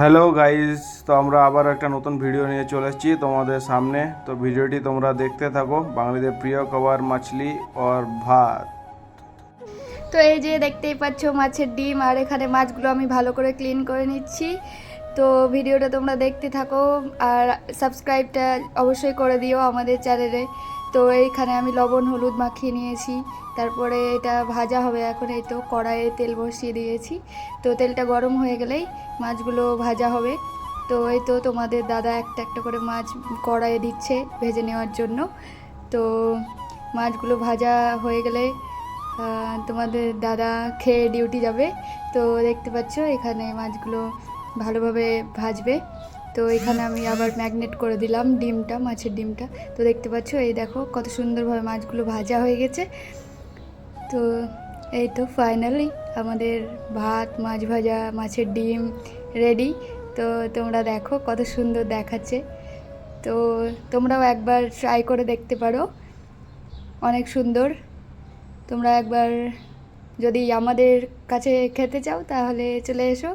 Hello guys তো আমরা আবার একটা নতুন ভিডিও নিয়ে চলে এসেছি তোমাদের সামনে। তো ভিডিওটি তোমরা দেখতে থাকো। বাঙালিদের প্রিয় খাবার মাছলি আর ভাত। তো এই যে দেখতেই পাচ্ছ মাছের ডিম, আর এখানে মাছগুলো আমি ভালো করে ক্লিন করে নিচ্ছি। তো ভিডিওটা তোমরা দেখতে থাকো, আর সাবস্ক্রাইবটা অবশ্যই করে দিও আমাদের চ্যানেলে তো এইখানে আমি লবণ, হলুদ মাখিয়ে নিয়েছি। তারপরে এটা ভাজা হবে এখন, এই তো কড়াইয়ে তেল বসিয়ে দিয়েছি। তো তেলটা গরম হয়ে গেলেই মাছগুলো ভাজা হবে। তো এই তো তোমাদের দাদা একটা একটা করে মাছ কড়াইয়ে দিচ্ছে ভেজে নেওয়ার জন্য। তো মাছগুলো ভাজা হয়ে গেলে তোমাদের দাদা খেয়ে ডিউটি যাবে। তো দেখতে পাচ্ছ এখানে মাছগুলো ভালোভাবে ভাজবে। তো এখানে আমি আবার ম্যাগনেট করে দিলাম ডিমটা, মাছের ডিমটা। তো দেখতে পাচ্ছ, এই দেখো কত সুন্দরভাবে মাছগুলো ভাজা হয়ে গেছে। তো এই তো ফাইনালি আমাদের ভাত, মাছ ভাজা, মাছের ডিম রেডি তো তোমরা দেখো কত সুন্দর দেখাচ্ছে। তো তোমরাও একবার ট্রাই করে দেখতে পারো। অনেক সুন্দর। তোমরা একবার যদি আমাদের কাছে খেতে চাও তাহলে চলে এসো।